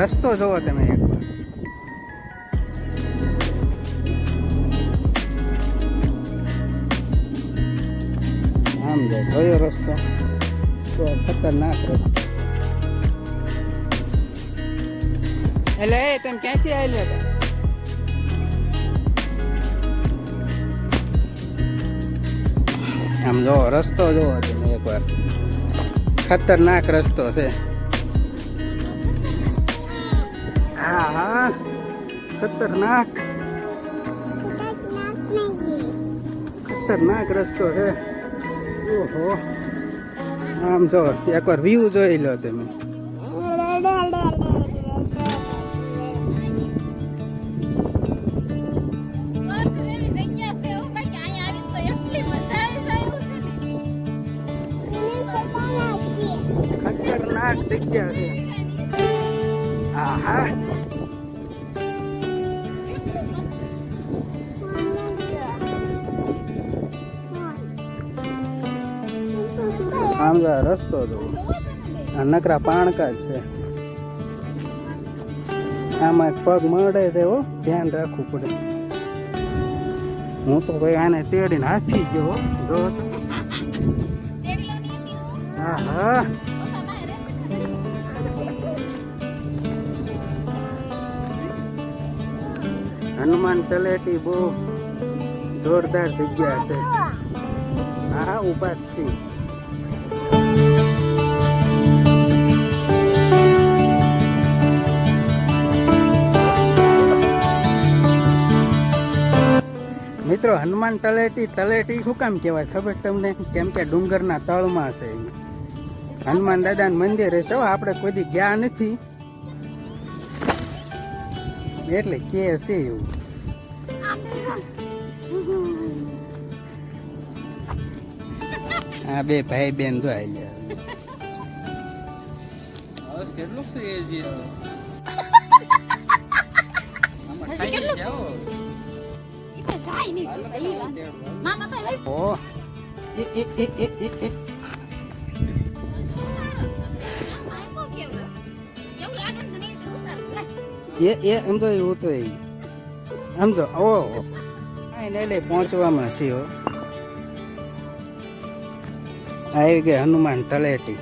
રસ્તો જોવો તમે એકવાર આમ જો કયો રસ્તો? તો ખતરનાક રસ્તો. એટલે એ તમે ક્યાંથી આવેલા હતા? આમ જો રસ્તો જોવો તમે એકવાર ખતરનાક રસ્તો છે. હા હા. ખતરનાક. ખતરનાક રસ્તો છે. ઓહો. આમ જો, એકવાર વ્યૂ જોઈ લો તમે. ખતરનાક જગ્યા જગ્યા આમ રસ્તો જોવો નકરા પાણકા છે. આમાં પગ મળે હો, ધ્યાન રાખવું પડે. હું તો ભાઈ આને તેડીને હાથી ગયો જો. હા હા હનુમાન તલેટી બહુ જોરદાર જગ્યા છે. હા ઊભા જ છીએ. મિત્રો હનુમાન તલેટી તલેટી શું કામ કહેવાય? ખબર તમને? કેમ કે ડુંગરના તળમાં છે હનુમાન દાદાનું મંદિર છે હો, આપણે કોઈ ગયા નથી. એટલે કે છે એવું. આ બે ભાઈ બેન જો આવી ગયા. કેટલું છે એ જે? કેટલું? તો તો. મામા ભાઈ લઈ ઓ એ એ, એમ એ ઉતાર એમ તો તો ઓ કાંઈ નહીં, લે, પહોંચવામાં છીએ આવી ગઈ હનુમાન તલેટી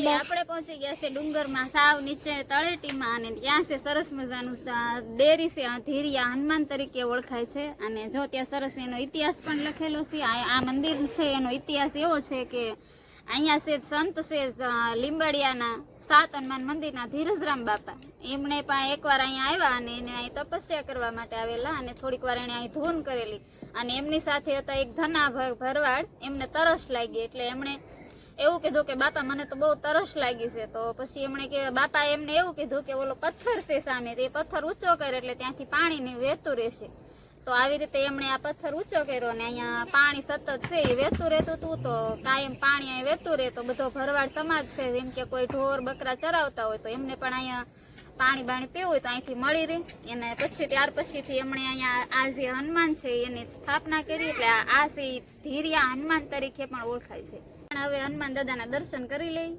ફાઇનલી આપણે પહોંચી ગયા છે ડુંગરમાં, સાવ નીચે તળેટીમાં અને ત્યાં છે સરસ મજાનું ડેરી છે ધીરિયા હનુમાન તરીકે ઓળખાય છે. અને જો ત્યાં સરસ એનો ઇતિહાસ પણ લખેલો છે, આ મંદિર છે, એનો ઇતિહાસ એવો છે કે અહીંયા છે સંત છે લીંબડિયાના સાત હનુમાન મંદિરના ધીરજરામ બાપા. એમણે પણ એકવાર અહીંયા આવ્યા અને એને અહીં તપસ્યા કરવા માટે આવેલા અને થોડીક વાર એણે અહીં ધૂન કરેલી. અને એમની સાથે હતા એક ધના ભરવાડ, એમને તરસ લાગી એટલે એમણે એવું કીધું કે, બાપા, મને તો બહુ તરસ લાગી છે. તો પછી એમણે કે, બાપા, એમને એવું કીધું કે, ઓલો પથ્થર છે સામે, તે પથ્થર ઊંચો કરે એટલે ત્યાંથી પાણી વહેતું રહેશે. તો આવી રીતે એમણે આ પથ્થર ઊંચો કર્યો ને અહીંયા પાણી સતત છે, એ વહેતું રહેતું હતું તો કાયમ પાણી અહીં વહેતું રહે. તો બધો ભરવાડ સમાજ છે, જેમ કે કોઈ ઢોર બકરા ચરાવતા હોય તો એમને પણ અહીંયા પાણી બાણી પીવું હોય તો અહીંથી મળી રહે. એને પછી ત્યાર પછીથી એમણે અહીંયા આ જે હનુમાન છે, એની સ્થાપના કરી, એટલે આ છે ધીરિયા હનુમાન તરીકે પણ ઓળખાય છે. હવે હનુમાન દાદાના દર્શન કરી લઈ.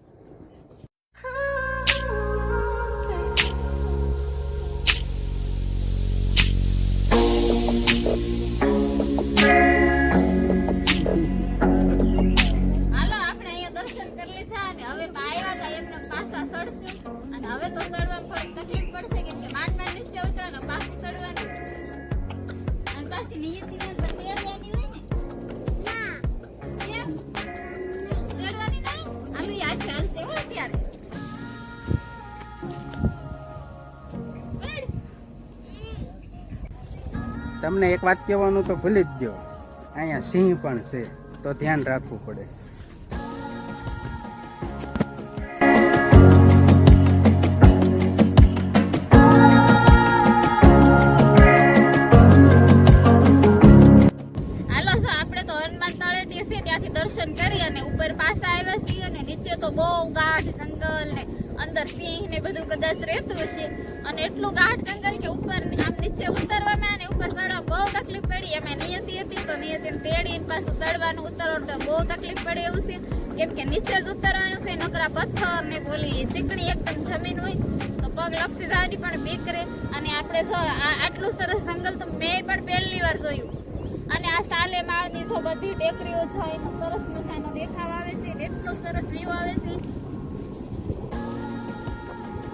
હાલો, આપણે અહીંયા દર્શન કરી લીધા અને હવે આવ્યા હતા એમને ચડશું. અને હવે તો તકલીફ પડશે કે માંડ માંડ નીચે ઉતરવાનો પાછું તમને એક વાત કહેવાનું તો ભૂલી જ ગયો. અહીંયા સિંહ પણ છે, તો ધ્યાન રાખવું પડે. દર્શન કરી અને ઉપર પાછા આવ્યા છીએ અને નીચે તો બહુ ગાઢ જંગલ ને અંદર સિંહ ને બધું કદાચ રહેતું હશે. અને એટલું ગાઢ જંગલ કે ઉપર આમ નીચે ઉતરવામાં ઉપર બહુ તકલીફ પડી. અમે નિયતિ હતી, તો નિયતિને તેડીને પાછું ચડવાનું ઉતરવાનું, તો બહુ તકલીફ પડે એવું છે. કેમ કે નીચે જ ઉતરવાનું છે, નકરા પથ્થર ને બોલી ચીકણી એકદમ જમીન હોય, તો પગ લપસી જવાની પણ બીક રહે અને આપણે જો આટલું સરસ જંગલ તો મેં પણ પહેલી વાર જોયું. અને આ સાલે માળની જો બધી ટેકરીઓ છે, એનો સરસ મજાનો દેખાવ આવે છે એટલો સરસ વ્યૂ આવે છે.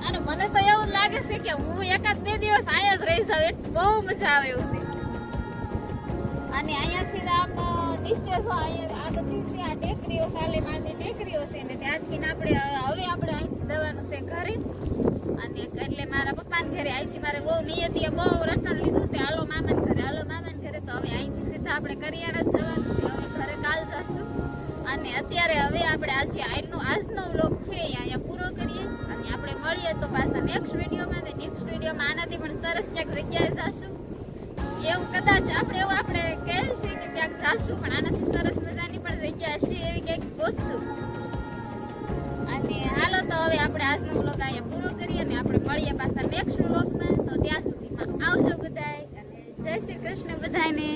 અને મને તો એવું લાગે છે કે હું એકાદ બે દિવસ અહીંયા જ રહી જાઉં એટલું બહુ મજા આવે એવું અને અહીંયાથી આમ જો અહીંયા આ બધી છે, આ ટેકરીઓ સાલે માળની ટેકરીઓ છે. ને ત્યાંથી આપણે હવે આપણે અહીંથી જવાનું છે ઘરે. અને એટલે મારા પપ્પાને ઘરે, અહીંથી મારે બહુ નિયતિએ બહુ રટણ લીધું છે. હાલો મામાને ઘરે, હાલો મામાને ઘરે. તો હવે અહીંથી સીધા આપણે કરિયાણા જવાનું છે. હવે ઘરે કાલ જશું. અને અત્યારે હવે આપણે આજે આજનો આજનો વ્લોગ છે અહીંયા પૂરો કરીએ. અને આપણે મળીએ તો પાછા નેક્સ્ટ વિડીયોમાં ને નેક્સ્ટ વિડીયોમાં આનાથી પણ સરસ ક્યાંક જગ્યાએ જશું. એવું કદાચ આપણે એવું આપણે કહીએ છે કે ક્યાંક જશું, પણ આનાથી સરસ મજાની પણ જગ્યા છે એવી ક્યાંક ગોતશું. અને હાલો તો હવે આપણે આજનો વ્લોગ અહીંયા પૂરો કરીએ અને આપણે મળીએ પાછા નેક્સ્ટ વ્લોગમાં તો ત્યાં સુધીમાં આવજો બધાય, અને જય શ્રી કૃષ્ણ બધાને